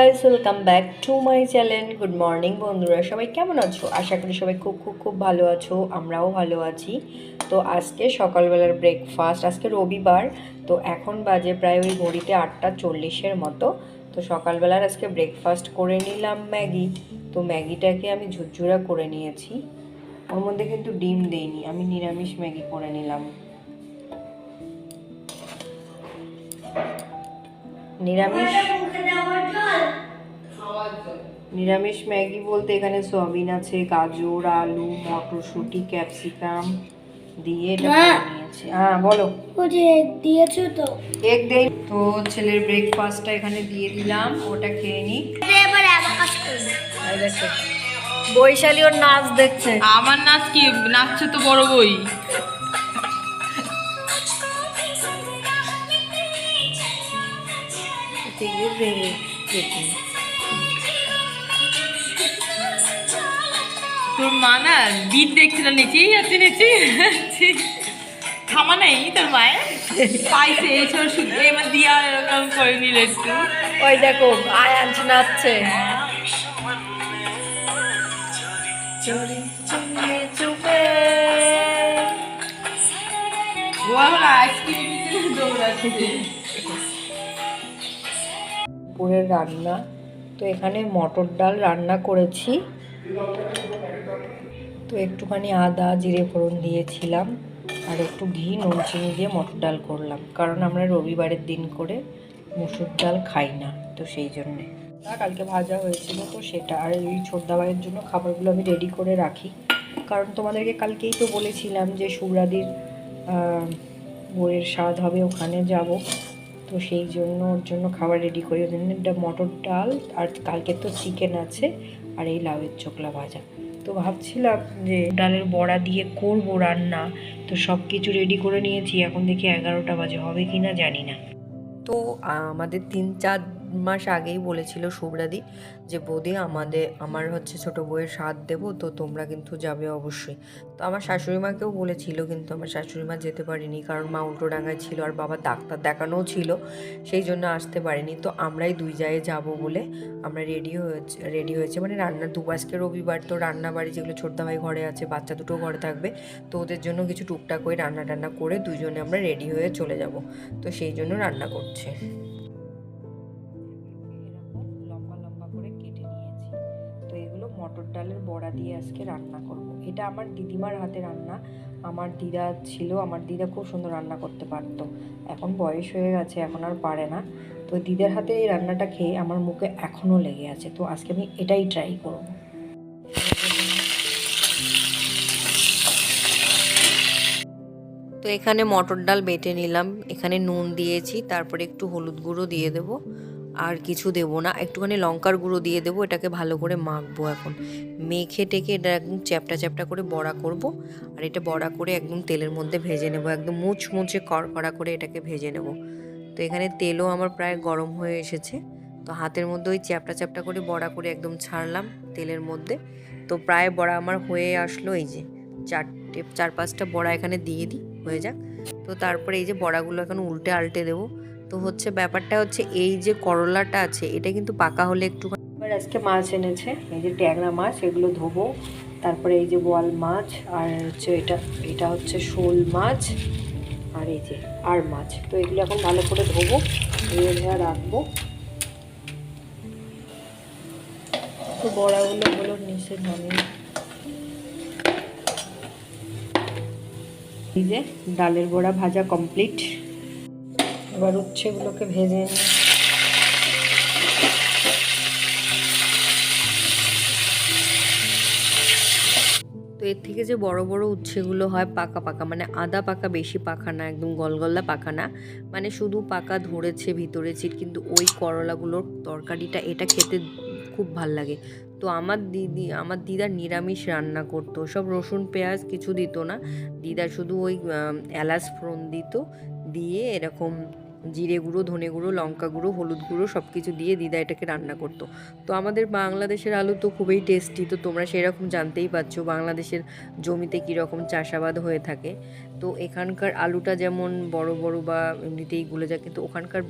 Guys welcome back to my channel good morning বন্ধুরা, সবাই কেমন আছো? আশা করি সবাই খুব খুব খুব ভালো আছো, আমরাও ভালো আছি। তো আজকে সকালবেলার ব্রেকফাস্ট আজকে রবিবার, তো এখন বাজে প্রায় ওই ঘড়িতে আটটা চল্লিশের মতো। তো সকালবেলার আজকে ব্রেকফাস্ট করে নিলাম ম্যাগি। তো ম্যাগিটাকে আমি ঝুরঝুরা করে নিয়েছি। ওর মধ্যে কিন্তু ডিম দেইনি, আমি নিরামিষ ম্যাগি করে নিলাম। নিরামিষ নিরামিষ ম্যাগি বলতে এখানে সয়াবিন আছে গাজর আলু মটরশুঁটি ক্যাপসিকাম দিয়ে এটা হ্যাঁ বলো। যে দিয়েছ তো। এগ দেই। তো ছেলের ব্রেকফাস্টটা এখানে দিয়ে দিলাম ওটা খেয়ে নি এবার অ্যাবাকাস করবে বৈশালী ওর নাচ দেখছে। আমার নাচ কি? নাচছে তো বড় বই। তোর মা না বিট দেখছিল নেচেই যাচ্ছে নেচেই যাচ্ছে। থামা নেই তোর মায়ের? পাইছে এই ছোট শুধু এবার দিয়া এরকম করে নিল একটু। ওই দেখো আয়াঞ্চ নাচছে। চুরি চুরি চুপে আইসক্রিম দৌড়াচ্ছে। দুপুরের রান্না। তো এখানে মটর ডাল রান্না করেছি। তো একটুখানি আদা জিরে ফোড়ন দিয়েছিলাম। আর একটু ঘি নুন চিনি দিয়ে মটর ডাল করলাম। কারণ আমরা রবিবারের দিন করে মুসুর ডাল খাই না তো সেই জন্যে। কালকে ভাজা হয়েছিল তো সেটা। আর এই ছোটদা ভাইয়ের জন্য খাবারগুলো আমি রেডি করে রাখি। কারণ তোমাদেরকে কালকেই তো বলেছিলাম যে সুব্রাদির আহ, বইয়ের স্বাদ হবে ওখানে যাব। তো সেই জন্য ওর জন্য খাবার রেডি করি। ওর জন্য একটা মটর ডাল আর কালকে তো চিকেন আছে আর এই লাউয়ের চোকলা ভাজা। তো ভাবছিলাম যে ডালের বড়া দিয়ে করব রান্না। তো সব কিছু রেডি করে নিয়েছি। এখন দেখি এগারোটা বাজে। হবে কি না জানি না। তো আমাদের তিন চার মাস আগেই বলেছিল সুব্রাদি যে, বৌদি, আমাদের, আমার হচ্ছে ছোট বউয়ের স্বাদ দেবো, তো তোমরা কিন্তু যাবে অবশ্যই। তো আমার শাশুড়ি মাকেও বলেছিল, কিন্তু আমার শাশুড়ি মা যেতে পারিনি, কারণ মা উল্টো উল্টোডাঙ্গায় ছিল আর বাবা ডাক্তার দেখানোও ছিল, সেই জন্য আসতে পারিনি। তো আমরাই দুই জায়গায় যাব বলে আমরা রেডি হয়েছে রেডি হয়েছে। মানে রান্নার দু আজকে রবিবার তো রান্না বাড়ি যেগুলো ছোটদা ভাই ঘরে আছে, বাচ্চা দুটো ঘরে থাকবে, তো ওদের জন্য কিছু টুকটাক করে রান্না টান্না করে দুজনে আমরা রেডি হয়ে চলে যাব। তো সেই জন্য রান্না করছে। আজকে রান্না করব। এটা আমার দিদিমার হাতে রান্না। আমার দিদা ছিল, আমার দিদা খুব সুন্দর রান্না করতে পারতো। এখন বয়স হয়ে গেছে, এখন আর পারে না। তো দিদার হাতে এই রান্নাটা খেয়ে আমার মুখে এখনও লেগে আছে। তো আজকে আমি এটাই ট্রাই করব। তো এখানে মটর ডাল বেটে নিলাম। এখানে নুন দিয়েছি, তারপরে একটু হলুদ গুঁড়ো দিয়ে দেব। আর কিছু দেবো না। একটুখানি লঙ্কার গুঁড়ো দিয়ে দেবো, এটাকে ভালো করে মাখবো এখন। মেখে টেকে এটা একদম চ্যাপটা চ্যাপটা করে বড়া করব। আর এটা বড়া করে একদম তেলের মধ্যে ভেজে নেব। একদম মুচ মুচে কড়কড়া করে এটাকে ভেজে নেব। তো এখানে তেলও আমার প্রায় গরম হয়ে এসেছে। তো হাতের মধ্যে ওই চ্যাপটা চ্যাপটা করে বড়া করে একদম ছাড়লাম তেলের মধ্যে। তো প্রায় বড়া আমার হয়ে আসলো এই যে, চারটে, চার পাঁচটা বড়া এখানে দিয়ে দিই, হয়ে যাক। তো তারপরে এই যে বড়াগুলো এখন উল্টে আলটে দেবো। তো হচ্ছে ব্যাপারটা হচ্ছে এই যে করলাটা আছে, এটা কিন্তু পাকা হলে একটু এবার আজকে মাছ এনেছে, এই যে ট্যাংরা মাছ, এগুলো ধোবো। তারপরে এই যে বোয়াল মাছ, আর হচ্ছে এটা এটা হচ্ছে শোল মাছ, আর এই যে আর মাছ। তো এগুলো এখন ভালো করে ধোবো, ধুয়ে ধোয়া রাখব। তো বড়াগুলো হলো নিচে নামিয়ে। এই যে ডালের বড়া ভাজা কমপ্লিট। এবার উচ্ছেগুলোকে ভেজে নিই। তো এর থেকে যে বড় বড় উচ্ছেগুলো হয় পাকা পাকা মানে আদা পাকা বেশি পাকা না, একদম গলগল্লা পাকা না মানে শুধু পাকা ধরেছে ভিতরে চিট কিন্তু ওই করলাগুলোর তরকারিটা, এটা খেতে খুব ভালো লাগে। তো আমার দিদি, আমার দিদা নিরামিষ রান্না করতো, সব রসুন, পেঁয়াজ কিছু দিত না। দিদা শুধু ওই এলাচ ফোড়ন দিত, দিয়ে এরকম জিরে গুঁড়ো, ধনে গুঁড়ো, লঙ্কা গুঁড়ো, হলুদ গুঁড়ো সব কিছু দিয়ে দিদা এটাকে রান্না করতো। তো আমাদের বাংলাদেশের আলু তো খুবই টেস্টি তো তোমরা সেরকম জানতেই পারছ বাংলাদেশের জমিতে কীরকম চাষাবাদ হয়ে থাকে। তো এখানকার আলুটা যেমন বড় বড় বা এমনিতেই গুলে যায়, কিন্তু ওখানকার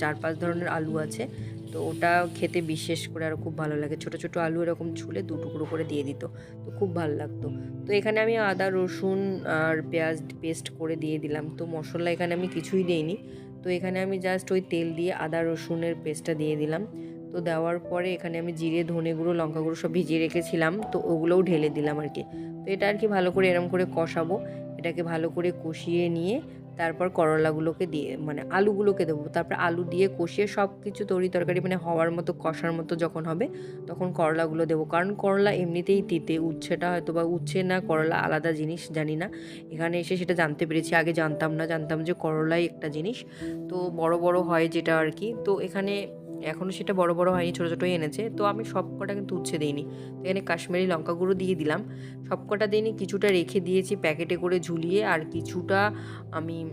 চার পাঁচ ধরনের আলু আছে। তো ওটা খেতে বিশেষ করে আরও খুব ভালো লাগে। ছোট ছোট আলু এরকম ছুলে দু টুকরো করে দিয়ে দিত, তো খুব ভালো লাগতো। তো এখানে আমি আদা, রসুন আর পেঁয়াজ পেস্ট করে দিয়ে দিলাম। তো মশলা এখানে আমি কিছুই দিইনি। তো এখানে আমি জাস্ট ওই তেল দিয়ে আদা, রসুনের পেস্টটা দিয়ে দিলাম। তো দেওয়ার পরে এখানে আমি জিরে, ধনে গুঁড়ো, লঙ্কা গুঁড়ো সব ভিজিয়ে রেখেছিলাম। তো ওগুলোও ঢেলে দিলাম আর কি তো এটা আর কি ভালো করে এরম করে কষাবো। এটাকে ভালো করে কষিয়ে নিয়ে তারপর করলাগুলোকে দিয়ে মানে আলুগুলোকে দেবো। তারপর আলু দিয়ে কষিয়ে সব কিছু তরি তরকারি মানে হওয়ার মতো, কষার মতো যখন হবে, তখন করলাগুলো দেবো। কারণ করলা এমনিতেই তিতে, উচ্ছেটা হয়তো বা উচ্ছে না, করলা আলাদা জিনিস, জানি না। এখানে এসে সেটা জানতে পেরেছি, আগে জানতাম না, জানতাম যে করলাই একটা জিনিস। তো বড় বড় হয় যেটা আর কি। তো এখানে এখনও সেটা বড় বড় হয়নি, ছোটো ছোটোই এনেছে। তো আমি সব কটা কিন্তু উচ্ছে দিইনি। তো এখানে কাশ্মীরি লঙ্কা গুঁড়ো দিয়ে দিলাম। সব কটা দিইনি, কিছুটা রেখে দিয়েছি প্যাকেটে করে ঝুলিয়ে, আর কিছুটা আমি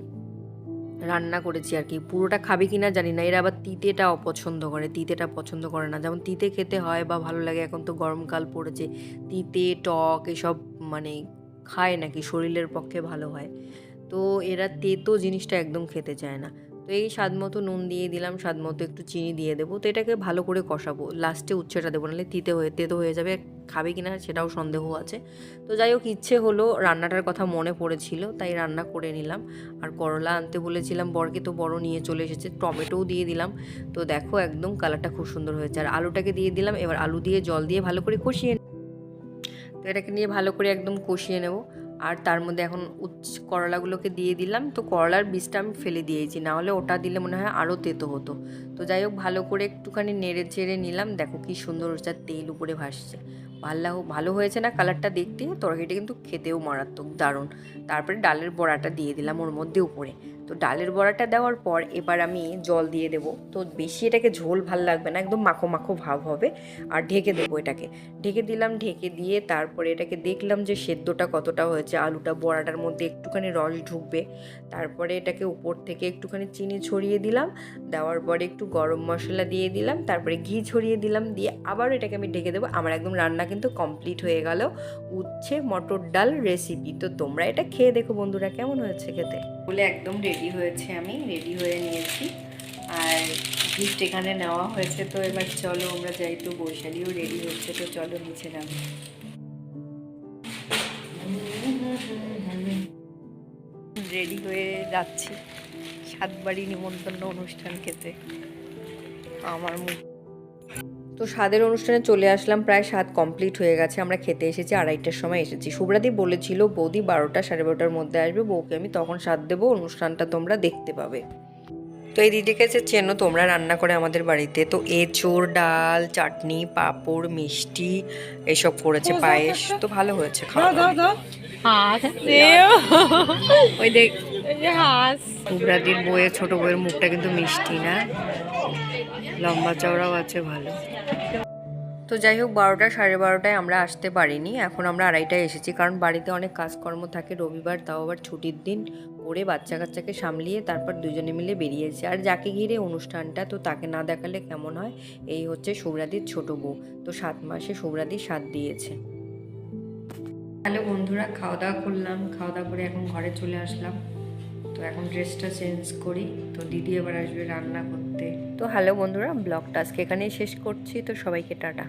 রান্না করেছি আর কি। পুরোটা খাবে কি না জানি না, এরা আবার তিতেটা অপছন্দ করে, তিতেটা পছন্দ করে না। যেমন তিতে খেতে হয় বা ভালো লাগে, এখন তো গরমকাল পড়েছে, তিতে, টক এসব মানে খায় নাকি, শরীরের পক্ষে ভালো হয়। তো এরা তেতো জিনিসটা একদম খেতে চায় না। তো এই স্বাদ মতো নুন দিয়ে দিলাম স্বাদ মতো একটু চিনি দিয়ে দেবো। তো এটাকে ভালো করে কষাবো। লাস্টে উচ্ছেটা দেবো, নাহলে তিতে হয়ে, তেতো হয়ে যাবে। খাবে কি না সেটাও সন্দেহ আছে। তো যাই হোক, ইচ্ছে হলো রান্নাটার কথা মনে পড়েছিল, তাই রান্না করে নিলাম। আর করলা আনতে বলেছিলাম, বরকে তো বড় নিয়ে চলে এসেছে, টমেটোও দিয়ে দিলাম। তো দেখো একদম কালারটা খুব সুন্দর হয়েছে। আর আলুটাকে দিয়ে দিলাম, এবার আলু দিয়ে জল দিয়ে ভালো করে কষিয়ে তো এটাকে নিয়ে ভালো করে একদম কষিয়ে নেব। আর তার মধ্যে এখন উচ্চ করলাগুলোকে দিয়ে দিলাম। তো করলার বীজটা আমি ফেলে দিয়েছি, না হলে ওটা দিলে মনে হয় আরও তেতো হতো। তো যাই হোক, ভালো করে একটুখানি নেড়ে চেড়ে নিলাম। দেখো কি সুন্দর ওটা তেল উপরে ভাসছে। ভালো ভালো হয়েছে না কালারটা দেখতে? তরকারিটা কিন্তু খেতেও মারাত্মক দারুণ। তারপরে ডালের বড়াটা দিয়ে দিলাম ওর মধ্যে উপরে। তো ডালের বড়াটা দেওয়ার পর এবার আমি জল দিয়ে দেবো। তো বেশি এটাকে ঝোল ভালো লাগবে না, একদম মাখো মাখো ভাব হবে। আর ঢেকে দেবো এটাকে। ঢেকে দিলাম, ঢেকে দিয়ে তারপরে এটাকে দেখলাম যে সেদ্ধটা কতটা হয়েছে। আলুটা, বড়াটার মধ্যে একটুখানি রস ঢুকবে। তারপরে এটাকে উপর থেকে একটুখানি চিনি ছড়িয়ে দিলাম। দেওয়ার পরে একটু গরম মশলা দিয়ে দিলাম। তারপরে ঘি ছড়িয়ে দিলাম। দিয়ে আবার এটাকে আমি ঢেকে দেবো। আমার একদম রান্না কিন্তু কমপ্লিট হয়ে গেল। উচ্ছে, মটর ডাল রেসিপি। তো তোমরা এটা খেয়ে দেখো বন্ধুরা, কেমন হয়েছে খেতে? বলে একদম রেডি হয়েছে আমি রেডি হয়ে নিয়েছি। আর গিফট এখানে নেওয়া হয়েছে, তো এবার চলো আমরা যাই, তো বৈশালীও রেডি হচ্ছে, তো চলো নিচে নামি। রেডি হয়ে যাচ্ছি, সাতবারই নিমন্ত্রণ অনুষ্ঠান খেতে। আমার মুখ তো স্বাদের অনুষ্ঠানে চলে আসলাম প্রায় স্বাদ কমপ্লিট হয়ে গেছে। আমরা খেতে এসেছি আড়াইটার সময় এসেছি। শুভ্রাদি বলেছিল বৌদি বারোটা সাড়ে বারোটার মধ্যে আসবে। বউকে আমি তখন স্বাদ দেবো অনুষ্ঠানটা তোমরা দেখতে পাবে। তো এই দিদিকে যে চেনো তোমরা রান্না করে আমাদের বাড়িতে। তো এঁচোড় ডাল চাটনি পাঁপড় মিষ্টি এসব করেছে পায়েস। তো ভালো হয়েছে খাওয়া দাওয়া। হাসছেও ওই দেখ। শুভ্রাদির বইয়ের ছোট বইয়ের মুখটা কিন্তু মিষ্টি না। লম্বা চওড়াও আছে, ভালো। তো যাই হোক, বারোটা, সাড়ে বারোটায় আমরা আসতে পারিনি। এখন আমরা আড়াইটায় এসেছি, কারণ বাড়িতে অনেক কাজকর্ম থাকে। রবিবার, তাও আবার ছুটির দিন। করে বাচ্চা কাচ্চাকে সামলিয়ে তারপর দুজনে মিলে বেরিয়েছি। আর যাকে ঘিরে অনুষ্ঠানটা, তো তাকে না দেখালে কেমন হয়? এই হচ্ছে শুভ্রাদির ছোট বউ। তো সাত মাসে শুভ্রাদি সাত দিয়েছে। হ্যালো বন্ধুরা খাওয়া দাওয়া করলাম। খাওয়া দাওয়া করে এখন ঘরে চলে আসলাম। তো এখন ড্রেসটা চেঞ্জ করি। তো দিদি এবার আসবে রান্না করতে। তো হ্যালো বন্ধুরা ব্লগটা আজকে এখানেই শেষ করছি তো সবাইকে টাটা।